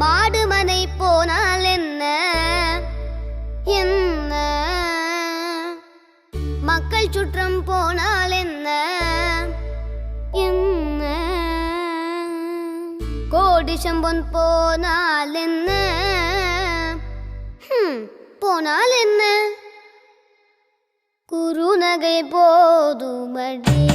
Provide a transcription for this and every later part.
மாடுமனை போனால் என்ன? என்ன? மக்கள் சுற்றம் போனால் என்ன? என்ன? கோடி சம்பன் போனால் என்ன? போனால் என்ன? குறுநகை போதுமடி.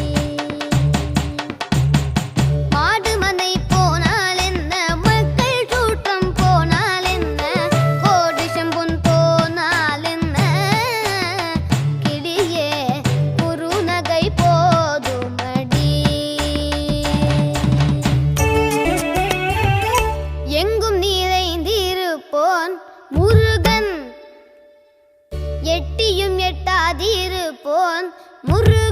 போன் முரு